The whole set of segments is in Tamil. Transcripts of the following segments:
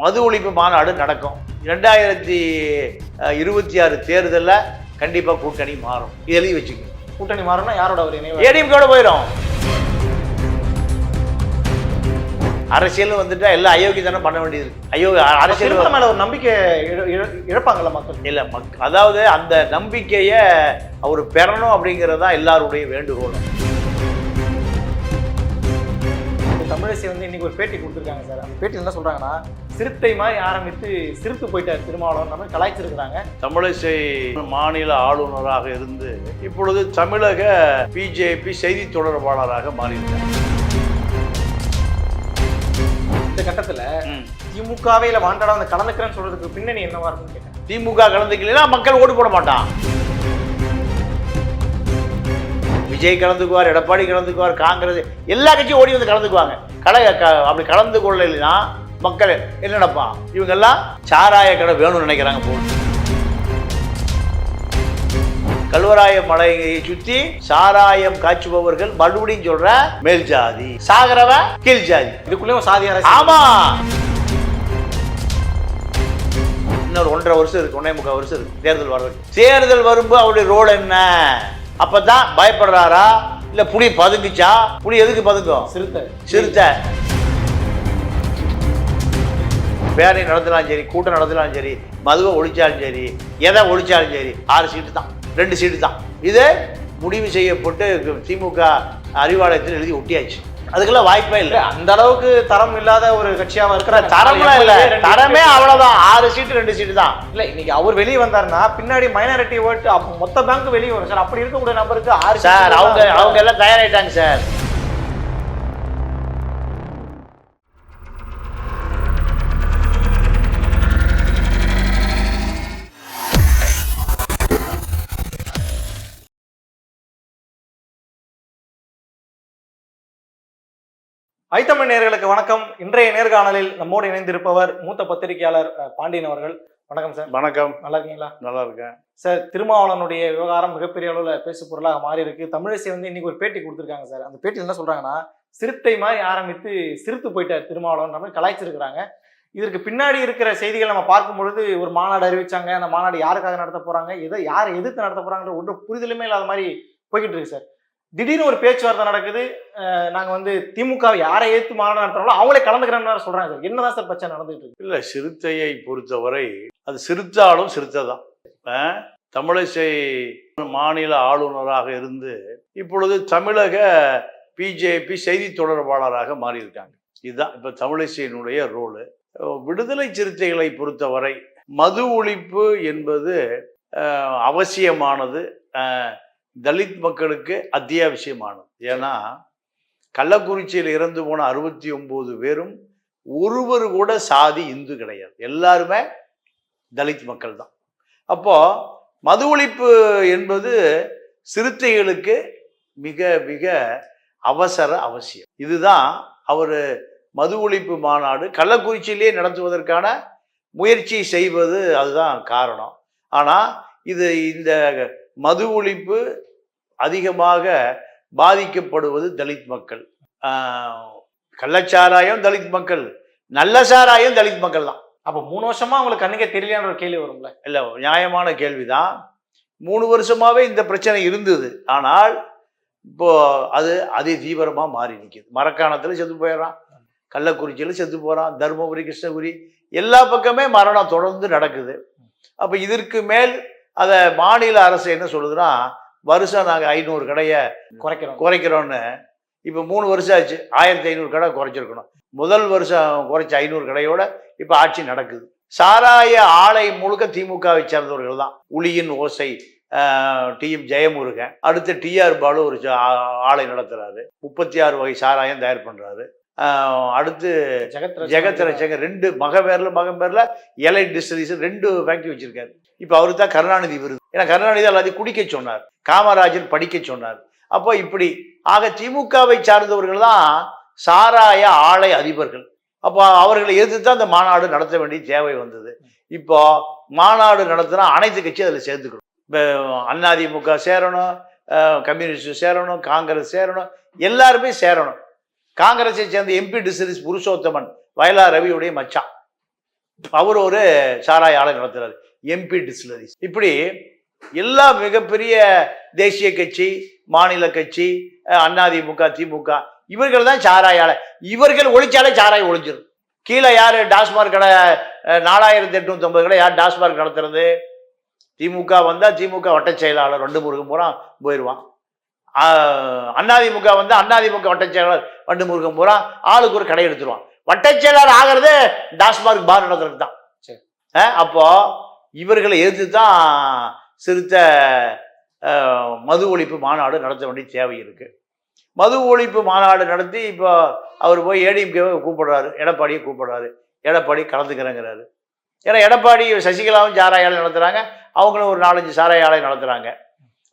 மது ஒழிப்பு மாநாடு நடக்கும். ரெண்டாயிரத்தி இருபத்தி ஆறு தேர்தலில் கண்டிப்பாக கூட்டணி மாறும். எழுதி வச்சுக்கோங்க. கூட்டணி மாறினா யாரோட ஒரு இணைவு ஏடிஎம்கோட போயிடும் அரசியல் வந்துட்டா எல்லாம் அயோக்கியத்தனம் பண்ண வேண்டியது. ஐயோ அரசியல் மேல ஒரு நம்பிக்கை இழ- இழ- இழப்பாங்கல்ல மக்கள்? இல்லை மக் அதாவது அந்த நம்பிக்கையை அவர் பெறணும் அப்படிங்கிறது தான் எல்லாருடைய வேண்டுகோளும். தமிழிசை வந்து இன்னைக்கு ஒரு பேட்டி கொடுத்துருக்காங்க சார். அந்த பேட்டியில் என்ன சொல்றாங்கன்னா சிறுத்தை மாதிரி ஆரம்பித்து சிரித்து போயிட்டார் திருமாவளவன். நம்ம கலாய்ச்சிருக்கிறாங்க தமிழிசை மாநில ஆளுநராக இருந்து இப்பொழுது தமிழக பிஜேபி செய்தி தொடர்பாளராக மாறியிருக்கார். இந்த கட்டத்துல. திமுகவே இல்ல வாண்டடா வந்து கலந்துக்கிறேன்னு சொல்றதுக்கு பின்னணி என்னவா இருக்குன்னு கேட்டேன். திமுக கலந்துக்கலைன்னா மக்கள் ஓட்டு போட மாட்டான். விஜய் கலந்துக்குவார் எடப்பாடி கலந்துக்குவார் காங்கிரஸ் எல்லா கட்சியும் ஓடி வந்து கலந்துக்குவாங்க. கலை க- அப்படி கலந்து கொள்ளலைன்னா மக்கள் என்ன நினைப்பான் இவங்கெல்லாம் சாராய கடை வேணும்னு நினைக்கிறாங்க போல். கல்வராய மலையை சுத்தி சாராயம் காய்ச்சுபவர்கள் மறுபடியும் சொல்ற மேல் ஜாதி சாகரவன் கீழ் ஜாதி. இதுக்குள்ளேயும் சாதி ஆமா. இன்னொரு ஒன்றரை வருஷம் இருக்கு ஒன்னே முக்கால் வருஷம் இருக்கு தேர்தல் வர்றதுக்கு தேர்தல் வரும்போது அவருடைய ரோல் என்ன? அப்பதான் பயப்படுறாரா? இல்ல புலி பதுங்குச்சா புலி எதுக்கு பதுங்கும் சிறுத்தை. சிறுத்தை. பேரணி நடத்தினாலும் சரி கூட்டம் நடத்தினாலும் சரி மதுவை ஒழிச்சாலும் சரி எதை ஒழிச்சாலும் சரி ஆறு சீட்டு தான். ரெண்டு சீட்டு தான். இது முடிவு செய்யப்பட்டு திமுக அறிவாலயத்தில் எழுதி ஒட்டியாச்சு. அதுக்கெல்லாம் வாய்ப்பே இல்ல, அந்த அளவுக்கு தரம் இல்லாத ஒரு கட்சியாவா இருக்கிற தரம்லாம் இல்லை. தரமே அவ்வளவுதான். ஆறு சீட்டு ரெண்டு சீட்டு தான். இல்ல இன்னைக்கு அவர் வெளியே வந்தாருன்னா பின்னாடி மைனாரிட்டி ஓட்டு மொத்த பேங்க் வெளியே வரும். சார் அப்படி இருக்கக்கூடிய நபருக்கு ஆறு சார் அவங்க அவங்க எல்லாம் தயாராயிட்டாங்க சார். ஐத்தமிழ் நேயர்களுக்கு வணக்கம். இன்றைய நேர்காணலில் நம்மோடு இணைந்திருப்பவர் மூத்த பத்திரிகையாளர் பாண்டியன் அவர்கள். வணக்கம் சார். வணக்கம். நல்லா இருக்கீங்களா? நல்லா இருக்கேன். சார் திருமாவளவனுடைய விவகாரம் மிகப்பெரிய அளவில் பேசு பொருளாக மாறி இருக்கு தமிழிசை வந்து இன்னைக்கு ஒரு பேட்டி கொடுத்துருக்காங்க சார். அந்த பேட்டியில் என்ன சொல்றாங்கன்னா சிறுத்தை மாதிரி ஆரம்பித்து சிரித்து போயிட்டார் திருமாவளவன் நம்ம கலாய்ச்சிருக்கிறாங்க. இதற்கு பின்னாடி இருக்கிற செய்திகள் நம்ம பார்க்கும் பொழுது ஒரு மாநாடு அறிவிச்சாங்க. அந்த மாநாடு யாருக்காக நடத்த போறாங்க? எதை யாரை எதிர்த்து நடத்த போறாங்கன்ற ஒன்று புரிதலுமே இல்லாத மாதிரி போய்கிட்டு இருக்கு சார். திடீர்னு ஒரு பேச்சுவார்த்தை நடக்குது. நாங்கள் வந்து திமுக யாரை ஏற்று மாநாடு நடத்துறாங்களோ அவங்களே கலந்துக்கிறேன்னு சொல்கிறாங்க சார். என்னதான் சார் பிரச்சனை நடந்துட்டு இருக்கு? இல்லை சிறுத்தையை பொறுத்தவரை அது சிறுத்தாலும் சிறுத்தை தான் தமிழிசை மாநில ஆளுநராக இருந்து இப்பொழுது தமிழக பிஜேபி செய்தி தொடர்பாளராக மாறியிருக்காங்க. இதுதான் இப்போ தமிழிசையினுடைய ரோலு. விடுதலை சிறுத்தைகளை பொறுத்தவரை மது ஒழிப்பு என்பது அவசியமானது. தலித் மக்களுக்கு அத்தியாவசியமானது. ஏன்னா கள்ளக்குறிச்சியில் இறந்து போன அறுபத்தி ஒம்பது பேரும் ஒருவர் கூட சாதி இந்து கிடையாது. எல்லாருமே தலித் மக்கள் தான். அப்போ மது ஒழிப்பு என்பது சிறுத்தைகளுக்கு மிக மிக அவசர அவசியம். இதுதான் அவர் மது ஒழிப்பு மாநாடு கள்ளக்குறிச்சியிலே நடத்துவதற்கான முயற்சி செய்வது அதுதான் காரணம். ஆனால் இது இந்த மது ஒழிப்பு அதிகமாக பாதிக்கப்படுவது தலித் மக்கள். கள்ளச்சாராயம் தலித் மக்கள். நல்ல சாராயம் தலித் மக்கள் தான். அப்ப மூணு வருஷமா உங்களுக்கு கண்ணுக்கே தெரியலையான ஒரு கேள்வி வரும்ல? இல்லை நியாயமான கேள்விதான். மூணு வருஷமாவே இந்த பிரச்சனை இருந்தது. ஆனால் இப்போ அது அதி தீவிரமா மாறி நிற்கிது மரக்காணத்துல செத்து போயிடுறான். கள்ளக்குறிச்சியில் செத்து போறான். தருமபுரி கிருஷ்ணகிரி எல்லா பக்கமே மரணம் தொடர்ந்து நடக்குது. அப்ப இதற்கு மேல் அதை மாநில அரசு என்ன சொல்லுதுன்னா வருஷம் நாங்கள் ஐநூறு கடையை குறைக்கிறோம். குறைக்கிறோன்னு இப்போ மூணு வருஷம் ஆச்சு ஆயிரத்தி ஐநூறு கடை குறைச்சிருக்கணும். முதல் வருஷம் குறைச்ச ஐநூறு கடையோட இப்போ ஆட்சி நடக்குது. சாராய ஆலை முழுக்க திமுகவை சேர்ந்தவர்கள் தான். உளியின் ஓசை டிஎம் ஜெயமுருகன். அடுத்து டிஆர் பாலு ஒரு ஆலை நடத்துறாரு. முப்பத்தி ஆறு வகை சாராயம் தயார் பண்றாரு. அடுத்து ஜெகத் ரச்சகன் ரெண்டு மக பேர்ல மகன் பேர்ல எலை டிஸ்டரிஸ் ரெண்டு ஃபேக்டரி வச்சிருக்காரு. இப்போ அவருக்கு தான் கருணாநிதி விருது. ஏன்னா கருணாநிதி எல்லாத்தையும் குடிக்க சொன்னார். காமராஜர் படிக்க சொன்னார். அப்போ இப்படி ஆக திமுகவை சார்ந்தவர்கள் தான் சாராய ஆலை அதிபர்கள். அப்போ அவர்களை எதிர்த்து தான் அந்த மாநாடு நடத்த வேண்டிய தேவை வந்தது. இப்போ மாநாடு நடத்தினா அனைத்து கட்சியும் அதில் சேர்த்துக்கணும் இப்போ அதிமுக சேரணும் கம்யூனிஸ்ட் சேரணும் காங்கிரஸ் சேரணும் எல்லாருமே சேரணும். காங்கிரஸை சேர்ந்த எம்பி டிசிரிஸ் புருஷோத்தமன் வயலா ரவியுடைய மச்சான். அவர் ஒரு சாராய ஆலை நடத்துறாரு. எம்பி டிஸ்லரிஸ் இப்படி எல்லா மிகப்பெரிய தேசிய கட்சி மாநில கட்சி அஹ் அதிமுக திமுக. இவர்கள் தான் சாராய ஆலை இவர்கள் ஒழிச்சாலே சாராயம் ஒழிஞ்சிரும். கீழே யார் டாஸ்மார்க் கடை நாலாயிரத்தி எட்நூத்தி ஐம்பது கடை யார் டாஸ்மார்க் நடத்துறது? திமுக வந்தால் திமுக வட்டச் செயலாளர் ரெண்டு முருகன் பூரா போயிடுவான் அதிமுக வந்து அதிமுக வட்டச் செயலாளர் வண்டு முருகன் பூரா ஆளுக்கு ஒரு கடை எடுத்துருவான். வட்டச் செயலாளர் ஆகிறது டாஸ்மார்க் பார் நடத்துறதுக்கு தான். சரி. அப்போ இவர்களை எதிர்த்து தான் சிறுத்த மது ஒழிப்பு மாநாடு நடத்த வேண்டிய தேவை இருக்குது மது ஒழிப்பு மாநாடு நடத்தி இப்போ அவர் போய் ஏடிஎம்கேவை கூப்பிடுறாரு எடப்பாடியை கூப்பிடுறாரு. எடப்பாடி கலந்துக்கிறேங்கிறாரு. ஏன்னா எடப்பாடி சசிகலாவும் சாராய ஆலை நடத்துகிறாங்க அவங்களும் ஒரு நாலஞ்சு சாராய ஆலை நடத்துகிறாங்க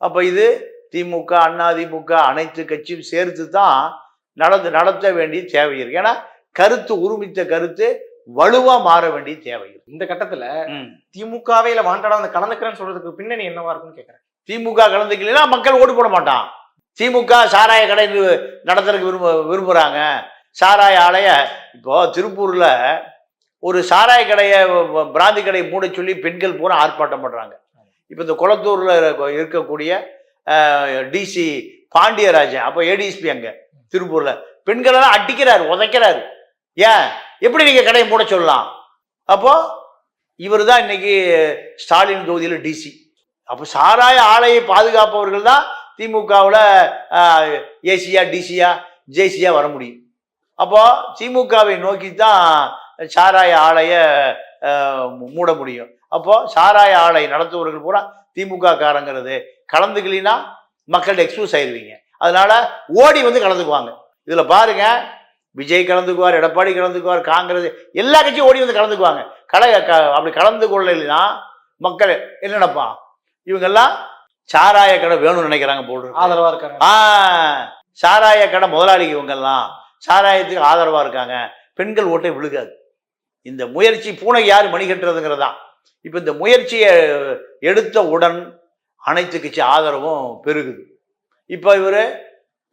அப்போ இது திமுக அண்ணா திமுக அனைத்து கட்சியும் சேர்த்து தான் நடந்து நடத்த வேண்டிய தேவை இருக்குது ஏன்னா கருத்து உருமித்த கருத்து வலுவா மாற வேண்டிய தேவை இந்த கட்டத்துல. திமுகவே இல்ல வாண்டடா வந்து கலந்துக்கிறேன்னு சொல்றதுக்கு பின்னணி என்னவா இருக்குன்னு கேக்குறேன். திமுக கலந்துக்கலைன்னா மக்கள் ஓட்டு போட மாட்டான். திமுக சாராய கடை நடத்துறதுக்கு விரும்ப விரும்புகிறாங்க சாராய ஆலைய இப்போ திருப்பூர்ல ஒரு சாராய கடையை பிராந்தி கடை மூட சொல்லி பெண்கள் பூரா ஆர்ப்பாட்டம் பண்றாங்க. இப்போ இந்த குளத்தூர்ல இருக்க- இருக்கக்கூடிய டிசி பாண்டியராஜன் அப்போ ஏடிஎஸ்பி அங்க திருப்பூர்ல. பெண்களெல்லாம் அடிக்கிறாரு உதைக்கிறாரு. ஏன்? எப்படி நீங்கள் கடையை மூட சொல்லலாம்? அப்போது இவர் தான் இன்னைக்கு ஸ்டாலின் தொகுதியில் டிசி அப்போ சாராய ஆலையை பாதுகாப்பவர்கள் தான் திமுகவில் ஏசியா டிசியா ஜேசியா வர முடியும். அப்போது திமுகவை நோக்கி தான் சாராய ஆலையை மூட முடியும். அப்போது சாராய ஆலை நடத்துபவர்கள் பூரா திமுக காரங்கிறது கலந்துக்கலினா மக்கள் எக்ஸ்பூஸ் ஆயிடுவீங்க அதனால ஓடி வந்து கலந்துக்குவாங்க. இதில் பாருங்கள் விஜய் கலந்துக்குவார் எடப்பாடி கலந்துக்குவார் காங்கிரஸ் எல்லா கட்சியும் ஓடி வந்து கலந்துக்குவாங்க. கலை க- அப்படி கலந்து கொள்ளலைன்னா மக்கள் என்ன நினைப்பான் இவங்கெல்லாம் சாராய கடை வேணும்னு நினைக்கிறாங்க போடுறது ஆதரவா இருக்காங்க. ஆ சாராய கடை முதலாளி இவங்கெல்லாம் சாராயத்துக்கு ஆதரவா இருக்காங்க. பெண்கள் ஓட்டை விழுகாது. இந்த முயற்சி பூனை யார் மணி கட்டுறதுங்கிறது. தான் இப்போ இந்த முயற்சியை எடுத்த உடன் அனைத்து கட்சி ஆதரவும் பெருகுது. இப்போ இவர்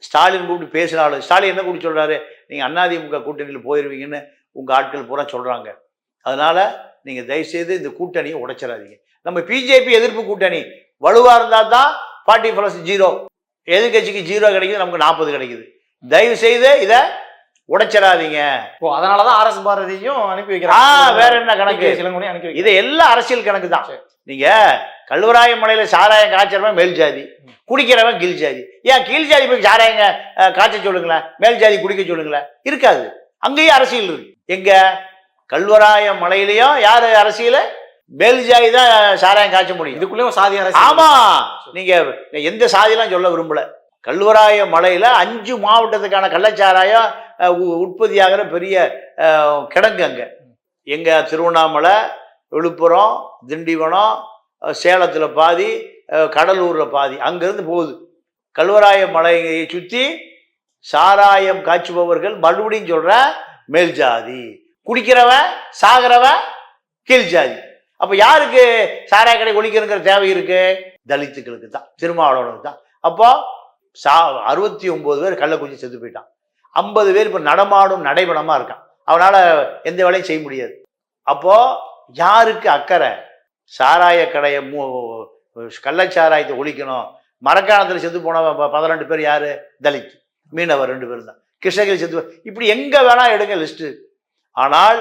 ஸ்டாலின் கூப்பிட்டு பேசினாலும் ஸ்டாலின் என்ன கூப்பிட்டு சொல்றாரு? நீங்கள் அண்ணாதிமுக கூட்டணியில் போயிடுவீங்கன்னு உங்கள் ஆட்கள் பூரா சொல்கிறாங்க அதனால் நீங்கள் தயவுசெய்து இந்த கூட்டணியை உடைச்சிடாதீங்க. நம்ம பிஜேபி எதிர்ப்பு கூட்டணி வலுவாக இருந்தால் தான் ஃபார்ட்டி ப்ளஸ் ஜீரோ. எதிர்கட்சிக்கு ஜீரோ கிடைக்குது நமக்கு நாற்பது கிடைக்குது. தயவு செய்து இதை உடைச்சிடாதீங்க. இப்போ அதனாலதான் ஆர் எஸ் பாரதியும் அனுப்பி வைக்கிறாங்க. வேற என்ன கணக்கு? சிலங்கோனி அனுப்பி இது எல்லாம் அரசியல் கணக்கு தான். நீங்க கல்வராய மலையில சாராயம் காய்ச்சறவன் மேல் ஜாதி குடிக்கிறவன் கீழ் ஜாதி. ஏன் கீழ் ஜாதி போய் சாராயங்க காய்ச்ச சொல்லுங்களேன் மேல் ஜாதி குடிக்க சொல்லுங்களேன்? இருக்காது. அங்கேயும் அரசியல் இருக்கு. எங்க? கல்வராய மலையிலயும் யாரு அரசியல்? மேல் ஜாதி தான் சாராயம் காய்ச்ச முடியும். இதுக்குள்ளேயும் சாதி அரசியல் ஆமா. நீங்க எந்த சாதிலாம் சொல்ல விரும்பல? கல்வராய மலையில அஞ்சு மாவட்டத்துக்கான கள்ளச்சாராயம் உற்பத்தியாகிற பெரிய கிடங்கு அங்கே. எங்கள் திருவண்ணாமலை விழுப்புரம் திண்டிவனம் சேலத்தில் பாதி கடலூரில் பாதி. அங்கேருந்து போகுது. கல்வராய மலையை சுற்றி சாராயம் காய்ச்சுபவர்கள் மறுபடியும் சொல்கிற மேல் ஜாதி. குடிக்கிறவ சாகிறவ கீழ் ஜாதி. அப்போ யாருக்கு சாராய கடை ஒழிக்கணுங்கிற தேவை இருக்கு? தலித்துக்களுக்கு தான் திருமாவளவனுக்கு தான். அப்போ சா அறுபத்தி ஒம்பது பேர் கள்ளக்குறிச்சி செத்து போயிட்டான். ஐம்பது பேர் இப்போ நடமாடும் நடைபடமாக இருக்கான். அவனால் எந்த வேலையும் செய்ய முடியாது. அப்போது யாருக்கு அக்கறை? சாராய கடையை மூ கள்ளச்சாராயத்தை ஒழிக்கணும். மரக்காணத்தில் செத்து போன பதினெண்டு பேர் யார்? தலித். மீனவர் ரெண்டு பேரும் தான். கிருஷ்ணகிரி செத்து இப்படி எங்கே வேணால் எடுங்க லிஸ்ட்டு ஆனால்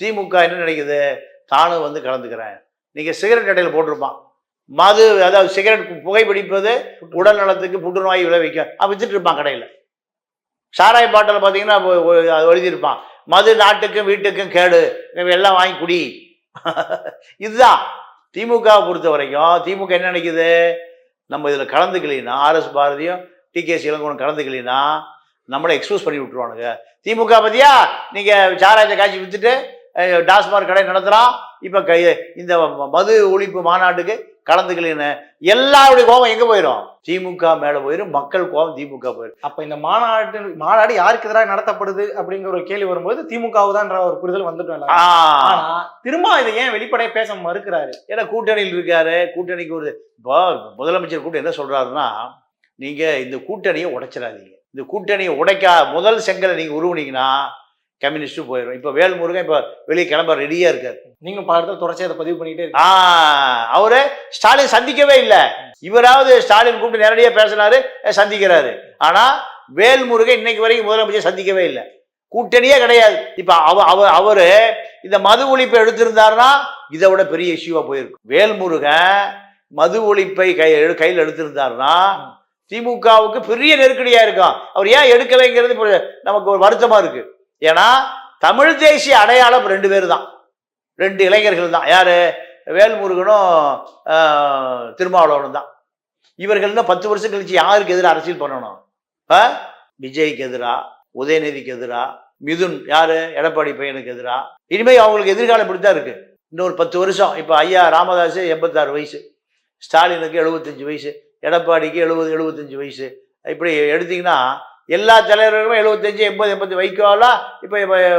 திமுக என்ன நினைக்குது? தானும் வந்து கலந்துக்கிறேன் நீங்கள் சிகரெட் கடையில் போட்டிருப்பான். மது அதாவது சிகரெட் புகைப்பிடிப்பது உடல் நலத்துக்கு புற்றுநோய் விளைவிக்கும். அவன் வித்துட்டு இருப்பான் கடையில். சாராய பாட்டில் பார்த்தீங்கன்னா அது எழுதியிருப்பான். மது நாட்டுக்கும் வீட்டுக்கும் கேடு. எல்லாம் வாங்கி குடி. இதுதான் திமுகவை பொறுத்த வரைக்கும் திமுக என்ன நினைக்குது? நம்ம இதில் கலந்துக்கலைன்னா ஆர்எஸ் பாரதியும் டிகேசி இளங்கோனும் கலந்துக்கலைன்னா நம்மளை எக்ஸ்போஸ் பண்ணி விட்டுருவானுங்க. திமுக பற்றியா நீங்கள் சாராயத்தை காய்ச்சி வித்துட்டு டாஸ்மார்க் கடை நடத்துகிறான் இப்போ கை இந்த மது ஒழிப்பு மாநாட்டுக்கு கலந்துக்கலைன்னு எல்லாருடைய கோபம் எங்கே போயிடும் திமுக மேலே போயிடும் மக்கள் கோபம் திமுக போயிடும் அப்ப இந்த மாநாடு மாநாடு யாருக்கு எதிராக நடத்தப்படுது அப்படிங்கிற ஒரு கேள்வி வரும்போது திமுகவுதான்ற ஒரு புரிதல் வந்துட்டோம் ஆனா திரும்ப இதை ஏன் வெளிப்படையா பேச மறுக்கிறாரு? ஏன்னா கூட்டணியில் இருக்காரு கூட்டணிக்கு ஒரு இப்போ முதலமைச்சர் கூட்டம் என்ன சொல்றாருன்னா நீங்க இந்த கூட்டணியை உடைச்சிடாதீங்க. இந்த கூட்டணியை உடைக்கா முதல் செங்கலை நீங்க உருவுனீங்கன்னா கம்யூனிஸ்ட்டும் போயிடும் இப்போ வேல்முருகன் இப்போ வெளியே கிளம்ப ரெடியா இருக்காரு. நீங்களும் பல இடத்துல தொடர்ச்சியா அதை பதிவு பண்ணிக்கிட்டே ஆ அவரு ஸ்டாலின் சந்திக்கவே இல்லை. இவராவது ஸ்டாலின் கூப்பிட்டு நேரடியாக பேசினாரு சந்திக்கிறாரு. ஆனா வேல்முருகன் இன்னைக்கு வரைக்கும் முதலமைச்சர் சந்திக்கவே இல்லை. கூட்டணியே கிடையாது. இப்ப அவ அவ அவரு இந்த மது ஒழிப்பை எடுத்திருந்தாருன்னா இதை விட பெரிய இஷ்யூவா போயிருக்கும் வேல்முருகன் மது ஒழிப்பை கை கையில் எடுத்திருந்தாருன்னா திமுகவுக்கு பெரிய நெருக்கடியா இருக்கும். அவர் ஏன் எடுக்கலைங்கிறது நமக்கு ஒரு வருத்தமா இருக்கு. ஏன்னா தமிழ் தேசிய அடையாளம் ரெண்டு பேர் தான் ரெண்டு இளைஞர்கள் தான் யாரு? வேல்முருகனும் திருமாவளவனும் தான் இவர்கள் இன்னும் பத்து வருஷம் கழிச்சு யாருக்கு எதிராக அரசியல் பண்ணணும்? ஆ? விஜய்க்கு எதிராக உதயநிதிக்கு எதிராக மிதுன் யாரு? எடப்பாடி பையனுக்கு எதிரா? இனிமே அவங்களுக்கு எதிர்காலம் இப்படி தான் இருக்கு. இன்னொரு பத்து வருஷம். இப்போ ஐயா ராமதாஸ் எண்பத்தாறு வயசு. ஸ்டாலினுக்கு எழுபத்தஞ்சு வயசு. எடப்பாடிக்கு எழுபது எழுபத்தஞ்சு வயசு. இப்படி எடுத்திங்கன்னா எல்லா தலைவர்களுமே எழுபத்தஞ்சு எண்பது எண்பது வைக்கோலாம் இப்போ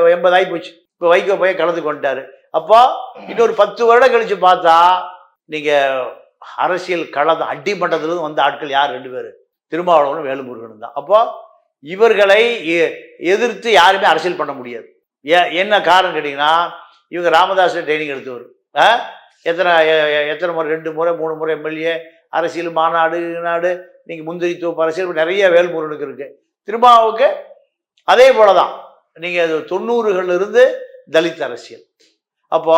எண்பது ஆகி போச்சு இப்போ வைகோ போய் கலந்து கொண்டாரு அப்போ இன்னொரு பத்து வருடம் கழிச்சு பார்த்தா நீங்கள் அரசியல் கலந்து அடிமட்டத்திலிருந்து வந்த ஆட்கள் யார் ரெண்டு பேர்? திருமாவளவனும் வேலுமுருகனும் தான். அப்போ இவர்களை எ- எதிர்த்து யாருமே அரசியல் பண்ண முடியாது. ஏ- என்ன காரணம் கேட்டிங்கன்னா இவங்க ராமதாஸ் ட்ரைனிங் எடுத்தவர். ஆ? எத்தனை எத்தனை முறை? ரெண்டு முறை மூணு முறை எம்எல்ஏ அரசியல் மாநாடு நாடு நீங்கள் முந்திரி தோப்பு அரசியல் நிறைய வேல்முருகனுக்கு இருக்குது திருமாவுக்கு அதே போல தான் நீங்கள் தொண்ணூறுகள்ல இருந்து தலித் அரசியல். அப்போ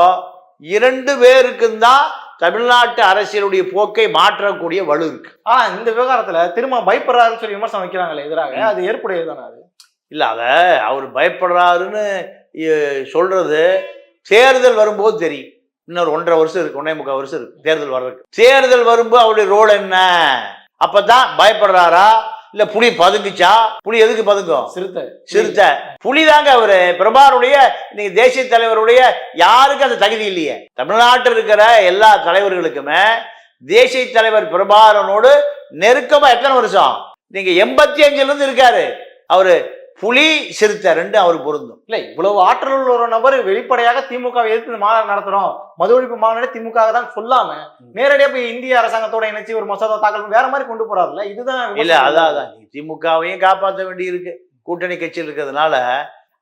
இரண்டு பேருக்கும் தான் தமிழ்நாட்டு அரசியலுடைய போக்கை மாற்றக்கூடிய வலு இருக்கு. ஆனா இந்த விவகாரத்துல திரும்ப பயப்படுறாருன்னு சொல்லி விமர்சனம் வைக்கிறாங்களே எதிராக. அது ஏற்புடையது தானே அது? இல்ல அத அவர் பயப்படுறாருன்னு சொல்றது தேர்தல் வரும்போது தெரியும். இன்னொரு ஒன்றரை வருஷம் இருக்கு ஒன்றே முக்கால் வருஷம் இருக்கு தேர்தல் வர்றதுக்கு. தேர்தல் வரும்போது அவருடைய ரோல் என்ன? அப்பதான் பயப்படுறாரா? இல்ல புலி பதுங்குச்சா? புலி எதுக்கு பதுங்கும்? சிறுத்தை. சிறுத்தை. புலிதாங்க அவரு. பிரபாருடைய இன்னைக்கு தேசிய தலைவருடைய யாருக்கும் அந்த தகுதி இல்லையே. தமிழ்நாட்டில் இருக்கிற எல்லா தலைவர்களுக்குமே தேசிய தலைவர் பிரபாரனோடு நெருக்கமா எத்தனை வருஷம்? நீங்க எண்பத்தி அஞ்சுல இருந்து இருக்காரு. அவரு புலி சிறுத்தை ரெண்டும் அவருக்கு பொருந்தும். இல்ல இவ்வளவு ஆற்றல் உள்ள ஒரு நபர் வெளிப்படையாக திமுக வை எதிர்த்து இந்த மாநாடு நடத்துறோம். மது ஒழிப்பு மாநாடு திமுக தான் சொல்லாம நேரடியா போய் இந்திய அரசாங்கத்தோட இணைச்சு ஒரு மசோதா தாக்கல் வேற மாதிரி கொண்டு போறாருல்ல இதுதான் இல்ல. அதான் திமுகவையும் காப்பாற்ற வேண்டி இருக்கு கூட்டணி கட்சியில் இருக்கிறதுனால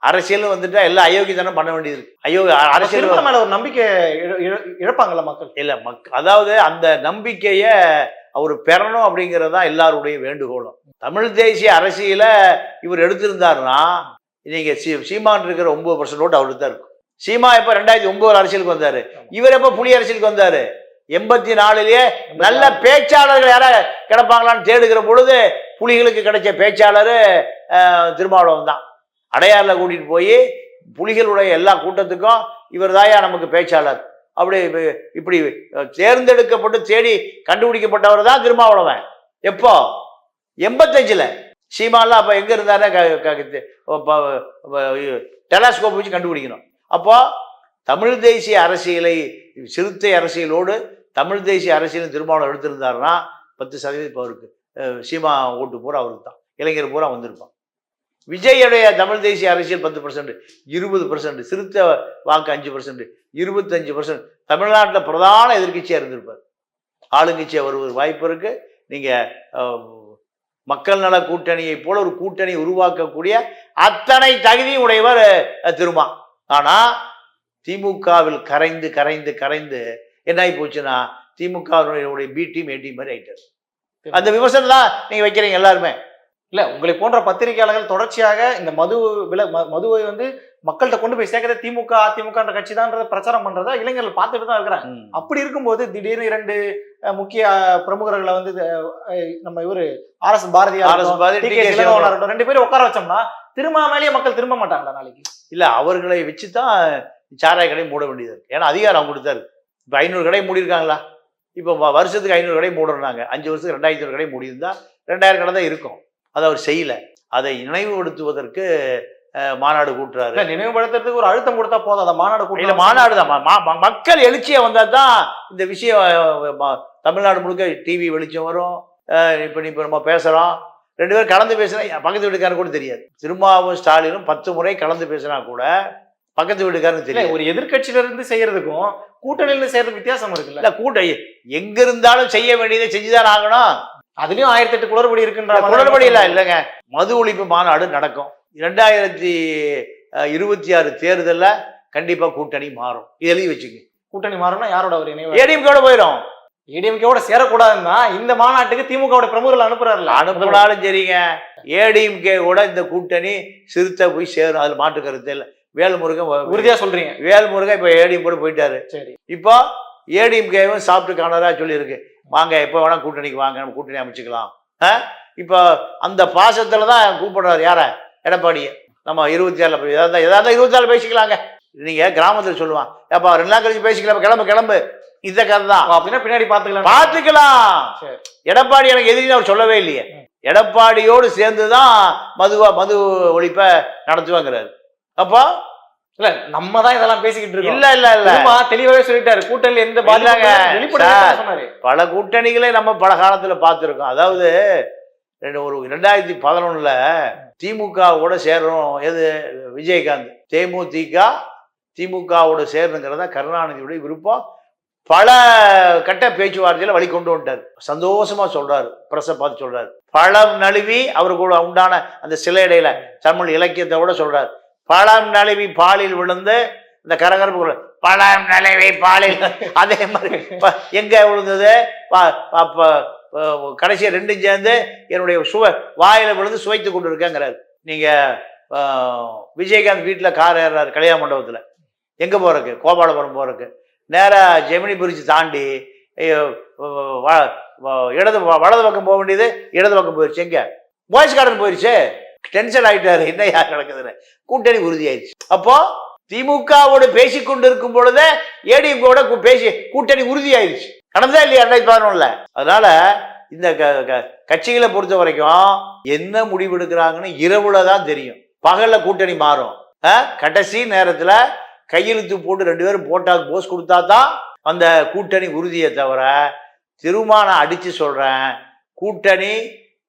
அரசியல் வந்துட்டா எல்லாம் அயோக்கியத்தனம் பண்ண வேண்டியது இருக்கு அப்ப அரசியல் மேல ஒரு நம்பிக்கை இழ- இழ- இழப்பாங்கல்ல மக்கள்? இல்ல மக் அதாவது அந்த நம்பிக்கைய அவர் பெறணும் அப்படிங்கிறது தான் எல்லாருடைய வேண்டுகோளும். தமிழ் தேசிய அரசியல இவர் எடுத்திருந்தாருன்னா நீங்க சீ சீமான் இருக்கிற ஒன்பது பர்சன்ட் ஓட்டு அவருக்கு தான் இருக்கும். சீமா எப்ப ரெண்டாயிரத்தி ஒன்பது அரசியலுக்கு வந்தாரு? இவர் எப்ப புலி அரசியலுக்கு வந்தாரு? எண்பத்தி நாலுலயே நல்ல பேச்சாளர்கள் யாரா கிடப்பாங்களான்னு தேடுகிற பொழுது புலிகளுக்கு கிடைச்ச பேச்சாளர் திருமாவளவன் தான். அடையாறில் கூட்டிட்டு போய் புலிகளுடைய எல்லா கூட்டத்துக்கும் இவர் தாயா நமக்கு பேச்சாளர். அப்படி இப்படி தேர்ந்தெடுக்கப்பட்டு தேடி கண்டுபிடிக்கப்பட்டவர் தான் திருமாவளவன். எப்போ? எண்பத்தஞ்சில். சீமாலாம் அப்போ எங்கே இருந்தாரு டெலாஸ்கோப் வச்சு கண்டுபிடிக்கணும். அப்போ தமிழ் தேசிய அரசியலை சிறுத்தை அரசியலோடு தமிழ் தேசிய அரசியலும் திருமாவளம் எடுத்திருந்தாருன்னா பத்து சதவீதம் இப்போ அவருக்கு சீமா ஓட்டு பூரா அவருக்கு தான் இளைஞர் பூரா வந்திருப்பான். விஜயுடைய தமிழ் தேசிய அரசியல் பத்து பர்சன்ட் இருபது பர்சன்ட் சிறுத்த வாக்கு அஞ்சு பர்சன்ட் இருபத்தஞ்சு பர்சன்ட் தமிழ்நாட்டில் பிரதான எதிர்க்கட்சியாக இருந்திருப்பார். ஆளுங்கட்சியாக வருவது வாய்ப்பு இருக்கு. நீங்கள் மக்கள் நல கூட்டணியை போல ஒரு கூட்டணி உருவாக்கக்கூடிய அத்தனை தகுதியும் உடையவர் திருமா. ஆனால் திமுகவில் கரைந்து கரைந்து கரைந்து என்ன ஆகி போச்சுன்னா திமுகவினுடைய பி டீம் ஏ டீம் மாதிரி ஆயிட்டார். அந்த விமர்சனம் தான் நீங்கள் வைக்கிறீங்க எல்லாருமே. இல்ல உங்களை போன்ற பத்திரிகையாளர்கள் தொடர்ச்சியாக இந்த மது வில மதுவை வந்து மக்கள்கிட்ட கொண்டு போய் சேர்க்கறது திமுக அதிமுக கட்சி தான்றத பிரச்சாரம் பண்றதா இளைஞர்கள் பார்த்துட்டு தான் இருக்கிறாங்க. அப்படி இருக்கும்போது திடீர்னு இரண்டு முக்கிய பிரமுகர்களை வந்து நம்ம இவரு ஆர் எஸ் பாரதி, இருக்கட்டும், ரெண்டு பேரும் உட்கார வச்சோம்னா திரும்ப மேலேயே மக்கள் திரும்ப மாட்டாங்களா நாளைக்கு? இல்ல அவர்களை வச்சு தான் சாராய கடை மூட வேண்டியது இருக்கு. ஏன்னா அதிகாரம் அவங்க கொடுத்தாரு. இப்போ ஐநூறு கடை மூடியிருக்காங்களா? இப்போ வருஷத்துக்கு ஐநூறு கடை மூடுறாங்க அஞ்சு வருஷத்துக்கு ரெண்டாயிரத்தி கடை மூடியிருந்தா ரெண்டாயிரம் கடை தான் இருக்கும். அதை அவர் செய்யல. அதை நினைவுபடுத்துவதற்கு மாநாடு கூட்டுறாரு. நினைவுபடுத்துறதுக்கு ஒரு அழுத்தம் கொடுத்தா போதும். அதை மாநாடு இல்ல கூட்டம் மாநாடு தான். மக்கள் எழுச்சியா வந்தா தான் இந்த விஷயம் தமிழ்நாடு முழுக்க டிவி வெளிச்சம் வரும். இப்ப இப்ப நம்ம பேசுறோம். ரெண்டு பேரும் கலந்து பேசுனா பக்கத்து வீட்டுக்காரன் கூட தெரியாது. திருமாவும் ஸ்டாலினும் பத்து முறை கலந்து பேசினா கூட பக்கத்து வீட்டுக்காரனுக்கு தெரியாது. ஒரு எதிர்க்கட்சியில இருந்து செய்யறதுக்கும் கூட்டணியில செய்யறதுக்கு வித்தியாசம் இருக்குல்ல. கூட்டம் எங்க இருந்தாலும் செய்ய வேண்டியதை செஞ்சுதான் ஆகணும். அதுலயும் ஆயிரத்தி எட்டு குளறுபடி இருக்குன்ற குளறுபடி இல்ல இல்லைங்க. மது ஒழிப்பு மாநாடு நடக்கும். இரண்டாயிரத்தி இருபத்தி ஆறு தேர்தலில் கண்டிப்பா கூட்டணி மாறும். எழுதி வச்சுங்க கூட்டணி மாறணும்னா யாரோட ஒரு இணைவு? ஏடிஎம்கோட போயிடும் ஏடிஎம்கேவோட சேரக்கூடாதுன்னா இந்த மாநாட்டுக்கு திமுகவோட பிரமுகர்கள் அனுப்புறாருல்ல. அனுப்புனாலும் சரிங்க. ஏடிஎம்கே கூட இந்த கூட்டணி சிறுத்தை போய் சேரும். அதுல மாற்று கருத்து இல்லை. வேல்முருகன் உறுதியா சொல்றீங்க. வேல்முருகன் இப்போ ஏடிஎம் கூட போயிட்டாரு. சரி. இப்போ ஏடிஎம்கேவும் சாப்பிட்டு காணதா சொல்லியிருக்கு. வாங்க எப்போ வேணா கூட்டணிக்கு வாங்க நம்ம கூட்டணி அமைச்சுக்கலாம்? இப்போ அந்த பாசத்துல தான் கூப்பிடுறாரு யார? எடப்பாடியை. நம்ம இருபத்தி ஏழுல போய் ஏதாவது ஏதாவது இருபத்தி ஏழு பேசிக்கலாங்க. நீங்க கிராமத்துல சொல்லுவான் ஏப்பா ரெண்டு நாள் கழிச்சு பேசிக்கலாம் கிளம்பு கிளம்பு. இந்த கதை தான். அப்ப அப்படின்னா பின்னாடி பாத்துக்கலாம். பார்த்துக்கலாம் சரி. எடப்பாடி எனக்கு எதிரின்னு அவர் சொல்லவே இல்லையே. எடப்பாடியோடு சேர்ந்து தான் மதுவா மது ஒழிப்பை நடத்துவாங்கிறாரு. அப்போ இல்ல நம்ம தான் இதெல்லாம் பேசிக்கிட்டு இருக்கோம். இல்ல இல்ல இல்ல. தெளிவாவே சொல்லிட்டாரு. கூட்டணியில எந்த. சொன்னாரு. பல கூட்டணிகளை நம்ம பல காலத்துல பார்த்துருக்கோம். அதாவது ஒரு ரெண்டாயிரத்தி பதினொன்னுல திமுகவோட சேரணும். எது? விஜயகாந்த். தேமுதிக திமுகவோட சேரணுங்கிறதா கருணாநிதியுடைய விருப்பம். பல கட்ட பேச்சுவார்த்தையில வழி கொண்டு வந்துட்டார். சந்தோஷமா சொல்றாரு. பிரச பார்த்து சொல்றாரு. பழம் நழுவி அவரு கூட உண்டான அந்த சில இடையில தமிழ் இலக்கியத்தை கூட சொல்றாரு. பழம் நழுவி பாலில் விழுந்து இந்த கரகரப்பு பழம் நழுவி பாலில் அதே மாதிரி எங்க விழுந்தது? கடைசியா ரெண்டும் சேர்ந்து என்னுடைய சுவை வாயில விழுந்து சுவைத்து கொண்டு இருக்கேங்கிறாரு நீங்க ஆஹ், விஜயகாந்த் வீட்டுல கார் ஏறாரு கல்யாண மண்டபத்துல. எங்க போறதுக்கு கோபாலபுரம் போறதுக்கு நேரா ஜெமினி பிரிட்ஜ் தாண்டி இடது வலது பக்கம் போக வேண்டியது இடது பக்கம் போயிடுச்சு எங்க? பாய்ஸ் கார்டன் போயிடுச்சு டென்ஷன் ஆகிட்டாரு என்ன யார் நடக்குதுன்னு? கூட்டணி உறுதியாயிடுச்சு அப்போ திமுகவோடு பேசி கொண்டு இருக்கும் பொழுதே ஏடிஎம்கோட பேசி கூட்டணி உறுதியாயிருச்சு. நடந்தா இல்லையா ரெண்டாயிரத்தி பதினொன்னுல? அதனால இந்த க- க- கட்சிகளை பொறுத்த வரைக்கும் என்ன முடிவு எடுக்கிறாங்கன்னு இரவுல தான் தெரியும். பகல்ல கூட்டணி மாறும். கடைசி நேரத்துல கையெழுத்து போட்டு ரெண்டு பேரும் போட்டாக்கு போஸ் கொடுத்தா தான் அந்த கூட்டணி உறுதியை தவிர திருமானம் அடிச்சு சொல்றேன். கூட்டணி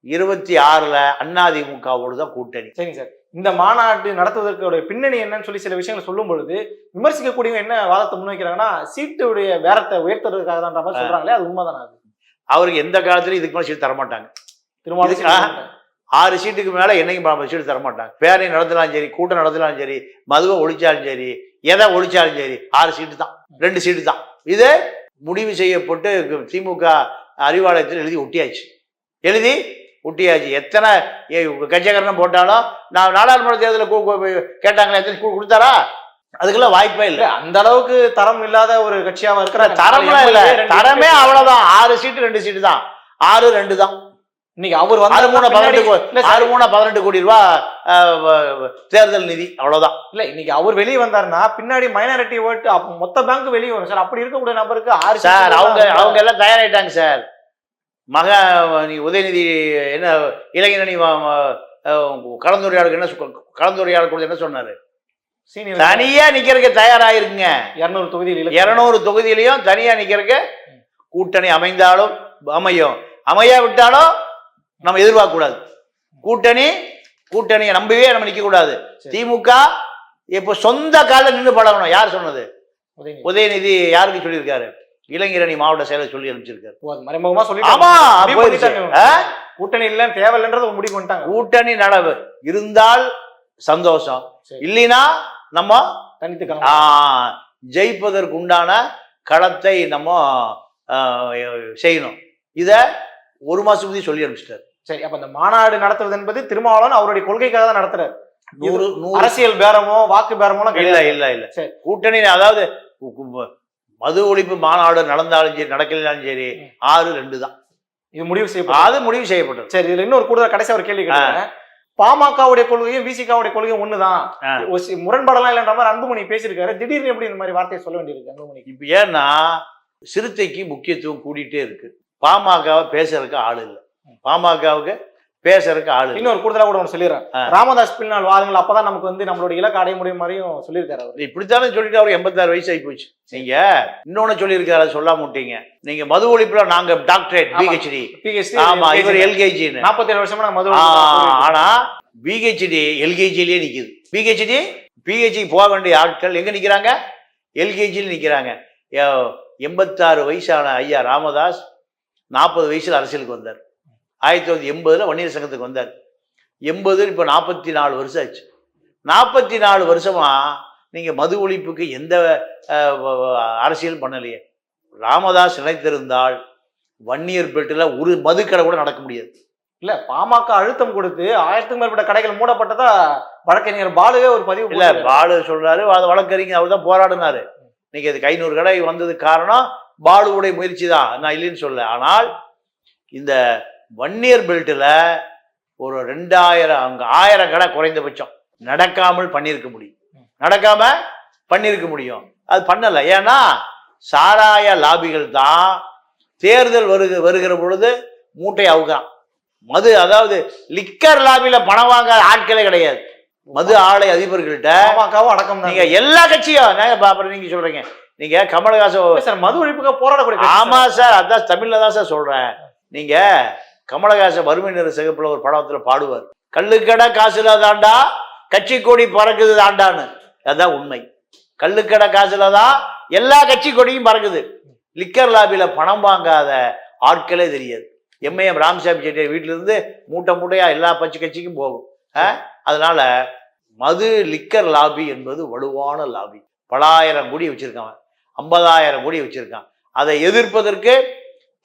இருபத்தி ஆறுல அதிமுகவோடு தான் கூட்டணி. சரிங்க சார். இந்த மாநாடு நடத்துவதற்குடைய பின்னணி என்னன்னு சொல்லி சில விஷயங்களை சொல்லும் பொழுது விமர்சிக்கக்கூடியவங்க என்ன வாதத்தை முன்வைக்கிறாங்கன்னா சீட்டுடைய வேரத்தை உயர்த்துறதுக்காக தான் மாதிரி சொல்றாங்களே அது உண்மைதானா அது? அவருக்கு எந்த காலத்துலயும் இதுக்கு மேலே சீட் தரமாட்டாங்க. சொல்றாங்க. ஆறு சீட்டுக்கு மேல என்னைக்கும் ப- சீட்டு தரமாட்டாங்க. பேரணி நடத்தினாலும் சரி கூட்டம் நடத்தினாலும் சரி மதுவை ஒழிச்சாலும் சரி எதை ஒழிச்சாலும் சரி ஆறு சீட்டு தான். ரெண்டு சீட்டு தான். இது முடிவு செய்யப்பட்டு திமுக அறிவாலயத்தில் எழுதி ஒட்டியாச்சு. எழுதி ஒட்டியாச்சு எத்தனை கட்சிக்காரன் போட்டாலும் நான் நாடாளுமன்ற தேர்தலில் கேட்டாங்களே எத்தனை கொடுத்தாரா? அதுக்கெல்லாம் வாய்ப்பே இல்ல. அந்த அளவுக்கு தரம் இல்லாத ஒரு கட்சியாவா இருக்கிற தரம்லாம் இல்லை. தரமே அவ்வளவுதான். ஆறு சீட்டு ரெண்டு சீட்டு தான். ஆறு ரெண்டு தான். இன்னைக்கு அவர் ஆறு மூணு வந்து பதினெட்டு ஆறு மூணு பதினெட்டு கோடி ரூபா தேர்தல் நிதி. அவ்வளவுதான். இல்ல இன்னைக்கு அவர் வெளியே வந்தாருன்னா பின்னாடி மைனாரிட்டி ஓட்டு அப்ப மொத்த பேங்க் வெளியே வரும். சார் அப்படி இருக்கக்கூடிய நபருக்கு ஆறு சார் அவங்க அவங்க எல்லாம் தயாராயிட்டாங்க சார். மக நீ உதயநிதி என்ன இளைஞரணி கலந்துரையாடல் என்ன கொடுத்து என்ன சொன்னாரு? தனியா நிக்கிறதுக்கு தயாராயிருக்குங்க. இருநூறு தொகுதியில் இருநூறு தொகுதியிலையும் தனியா நிக்கிறதுக்கு கூட்டணி அமைந்தாலும் அமையும். அமையா விட்டாலும் நம்ம எதிர்பார்க்க கூடாது கூட்டணி கூட்டணியை நம்பவே நம்ம நிக்க கூடாது. திமுக இப்போ சொந்த காலில் நின்று பழகணும். யார் சொன்னது. உதயநிதி யாருக்கு சொல்லியிருக்காரு? இளைஞரணி மாவட்ட செயலர் சொல்லி அனுப்பிச்சிருக்காரு. மறைமுகமா சொல்லி ஆமா? கூட்டணி இல்ல தேவையில்லைன்றது முடிவு பண்ணிட்டாங்க. கூட்டணி நடவு. இருந்தால் சந்தோஷம். இல்லைன்னா நம்ம தனித்து ஜெயிப்பதற்கு உண்டான களத்தை நம்ம செய்யணும். இத ஒரு மாசம் முந்தைய சொல்லி அனுப்பிச்சிட்டாரு. சரி அப்ப இந்த மாநாடு நடத்துவது என்பது திருமாவளவன் அவருடைய கொள்கைக்காக தான் நடத்துறாரு. நூறு அரசியல் பேரமோ வாக்கு பேரமோ இல்ல இல்ல இல்ல. கூட்டணி அதாவது மது ஒழிப்பு மாநாடு நடந்தாலும் சரி நடக்கலைனாலும் சரி. ஆறு ரெண்டு தான். இது முடிவு செய்யப்படும் அது முடிவு செய்யப்பட்டது. சரி இதுல இன்னொரு கூடுதல் கடைசி ஒரு கேள்வி கேட்கிறேன் பாமகவுடைய கொள்கையும் விசிகாவுடைய கொள்கையும் ஒண்ணுதான். முரண்பாடெல்லாம் இல்லைன்ற மாதிரி அன்புமணி பேசியிருக்காரு. திடீர்னு எப்படி இந்த மாதிரி வார்த்தையை சொல்ல வேண்டியிருக்கு அன்புமணிக்கு? இப்ப ஏன்னா சிறுத்தைக்கு முக்கியத்துவம் கூடிட்டே இருக்கு. பாமகவை பேசுறதுக்கு ஆள் இல்லை. பாமகவுக்கு பேசுறதுக்கு ஆள் இன்னொரு கூடுதலா கூட ஒன்று சொல்லிடுறேன். ராமதாஸ் பின்னால் வாருங்கள் அப்பதான் நமக்கு வந்து நம்மளோட இலக்கு அடைய முடியும் மாதிரியும் சொல்லியிருக்காரு அவர். இப்படித்தானே சொல்லிட்டு அவர் எண்பத்தாறு வயசு ஆகி போச்சு. நீங்க இன்னொன்னு சொல்லியிருக்காரு அதை சொல்லாம விட்டீங்க. நீங்க மது ஒழிப்புல நாங்க டாக்டரேட். பிஹெச்டி. பிஹெச்டி ஆமா இவர் எல்கேஜின்னு. நாற்பத்தேழு வருஷமா நான் மது ஆனா பிஹெச்டி எல்கேஜிலேயே நிக்குது. பிஹெச்டி பிஹெச்டி போக வேண்டிய ஆட்கள் எங்க நிக்கிறாங்க? எல்கேஜியில் நிக்கிறாங்க. எண்பத்தாறு வயசான ஐயா ராமதாஸ் நாற்பது வயசுல அரசியலுக்கு வந்தார். ஆயிரத்தி தொள்ளாயிரத்தி எண்பதுல வன்னியர் சங்கத்துக்கு வந்தார். எண்பது இப்போ நாற்பத்தி நாலு வருஷம் ஆச்சு நாற்பத்தி நாலு வருஷமா நீங்க மது ஒழிப்புக்கு எந்த அஹ், வ- வ- அரசியல் பண்ணலையே. ராமதாஸ் நினைத்திருந்தால் வன்னியர் பெல்ட்டில் ஒரு மதுக்கடை கூட நடக்க முடியாது. இல்ல பாமக அழுத்தம் கொடுத்து ஆயிரத்துக்கும் மேற்பட்ட கடைகள் மூடப்பட்டதா வழக்கறிஞர் பாலுவே ஒரு பதிவு இல்ல. பாலு சொல்றாரு வழக்கறிஞர் அவர் தான் போராடினாரு. இன்னைக்கு அதுக்கு ஐநூறு கடை வந்ததுக்கு காரணம் பாலுவுடைய முயற்சி தான் நான் இல்லைன்னு சொல்ல ஆனால் இந்த வன்னியர் பெல்ட்டில் ஒரு ரெண்டாயிரம் அங்கே ஆயிரம் கடை குறைந்தபட்சம். நடக்காமல் பண்ணியிருக்க முடியும். நடக்காம பண்ணியிருக்க முடியும். அது பண்ணலை. ஏன்னா சாராய லாபிகள் தான் தேர்தல் வருக வருகிற பொழுது மூட்டை அவுகிறான் மது அதாவது லிக்கர் லாபியில பணம் வாங்காத ஆட்களே கிடையாது. மது ஆலை அதிபர்கள்ட்ட அடக்கம் நீங்க எல்லா கட்சியும் பாப்பறேன் நீங்க சொல்றீங்க? நீங்க கமலஹாசன் சார் மது ஒழிப்புக்கு போராடக்கூடிய ஆமா சார் அதான் தமிழ்ல தான் சார் சொல்றேன். நீங்க கமலஹாசன் வறுமை நிற ஒரு படத்தில் பாடுவார். கல்லுக்கடை காசுல தாண்டா கட்சி கொடி பறக்குது தாண்டான்னு அதுதான் உண்மை. கல்லுக்கடை காசுல தான் எல்லா கட்சி கொடியும் பறக்குது. லிக்கர் லாபியில் பணம் வாங்காத ஆட்களே தெரியாது. எம்ஏஎம் ராமசாமி செட்டியார் வீட்டிலேருந்து மூட்டை மூட்டையாக எல்லா பச்சை கட்சிக்கும் போகும். ஆ? அதனால மது லிக்கர் லாபி என்பது வலுவான லாபி. பலாயிரம் கோடி வச்சுருக்கான் ஐம்பதாயிரம் கோடி வச்சுருக்கான். அதை எதிர்ப்பதற்கு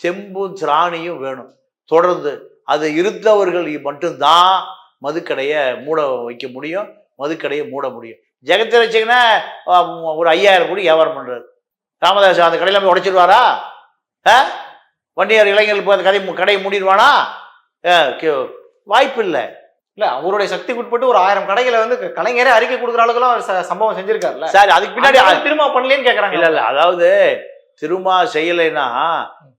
செம்பும் திராணியும் வேணும். தொடர்ந்து அதை இருந்தவர்கள் மட்டும்தான் மதுக்கடையை மூட வைக்க முடியும் மதுக்கடையை மூட முடியும். ஜெகத்தை வச்சிங்கன்னா ஒரு ஐயாயிரம் கோடி வியாபாரம் பண்றாரு. ராமதாஸ் அந்த கடையில போய் உடைச்சிருவாரா? ஆ? வண்டியார் இளைஞர்கள் போய் அந்த கடை கடையை மூடிடுவானா வாய்ப்பு இல்லை. இல்ல அவருடைய சக்திக்கு உட்பட்டு ஒரு ஆயிரம் கடைகளை வந்து கலைஞரே அறிக்கை கொடுக்குற அளவுக்குலாம் சம்பவம் செஞ்சிருக்காருல்ல. சார் அதுக்கு பின்னாடி திரும்ப பண்ணலேன்னு கேக்குறாங்க. இல்ல இல்ல அதாவது திருமா செய்யலைன்னா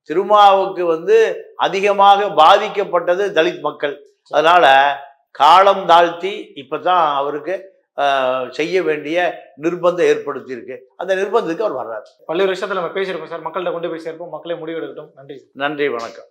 திருமாவுக்கு வந்து அதிகமாக பாதிக்கப்பட்டது தலித் மக்கள். அதனால காலம் தாழ்த்தி இப்பதான் அவருக்கு ஆஹ், செய்ய வேண்டிய நிர்பந்தம் ஏற்படுத்தி இருக்கு அந்த நிர்பந்தத்துக்கு அவர் வர்றாரு. பல்வேறு விஷயத்துல நம்ம பேசியிருப்போம் சார். மக்கள்கிட்ட கொண்டு போய் சேர்ப்போம். மக்களே முடிவு எடுக்கட்டும் நன்றி நன்றி வணக்கம்.